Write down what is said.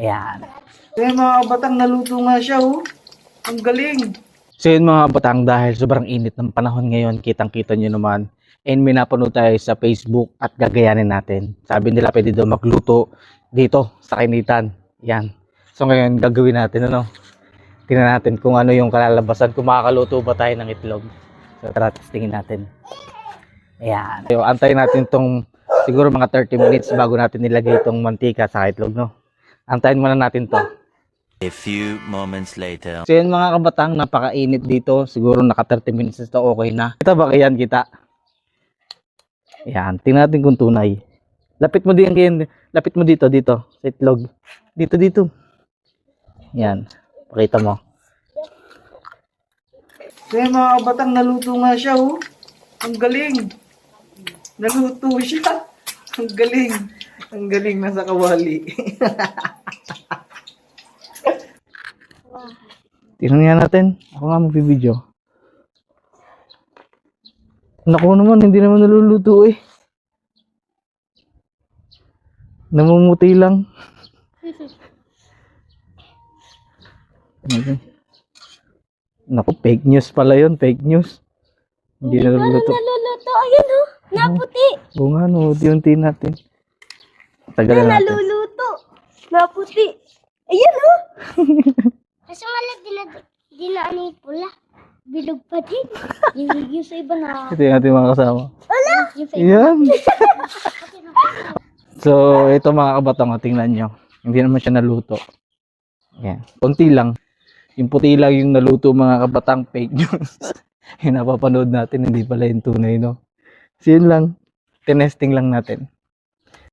Ayan. Eh mga kabatang naluto nga siya oh. Ang galing. So yun mga batang dahil sobrang init ng panahon ngayon, kitang-kita nyo naman. And may napanood tayo sa Facebook at gagayanin natin. Sabi nila pwede daw magluto dito sa Kainitan. Yan. So ngayon gagawin natin ano. Tingnan natin kung ano yung kalalabasan, kung makakaluto ba tayo ng itlog. So tara, testingin natin. Ayan. So antayin natin tong siguro mga 30 minutes bago natin nilagay itong mantika sa itlog, no? Antayin muna natin to. A few moments later. So yun mga kabatang, napakainit dito. Siguro naka 30 minutes na to, okay na. Kita ba kayan kita? Yan, tingnan natin kung tunay. Lapit mo din kayan, lapit mo dito, dito, sa itlog. Dito, dito. Yan, pakita mo. Eh mga kabatang naluto nga siya oh. Ang galing. Naluto siya. Ang galing. Ang galing nasa kawali. Tingnan nga natin. Ako nga magbibideo. Naku naman, hindi naman naluluto eh. Namumuti lang. Naku, fake news pala yun, fake news. Hindi naluluto. Naluluto. Ayun oh. Naputi. Oo nga, no, unti-unti natin. Tagalan natin. Naluluto. Naputi. Ayun oh. Kasi wala dina, dina ano yung pula. Bilog pa din. yung, yung sa iba na. Ito yung ating mga kasama. Wala. Yan. so, ito mga kabatang, oh, tingnan nyo. Hindi naman siya naluto. Yan. Kunti lang. Yung puti lang yung naluto mga kabatang fake news. yung napapanood natin, hindi pala yung tunay, no? So, yun lang. Tinesting lang natin.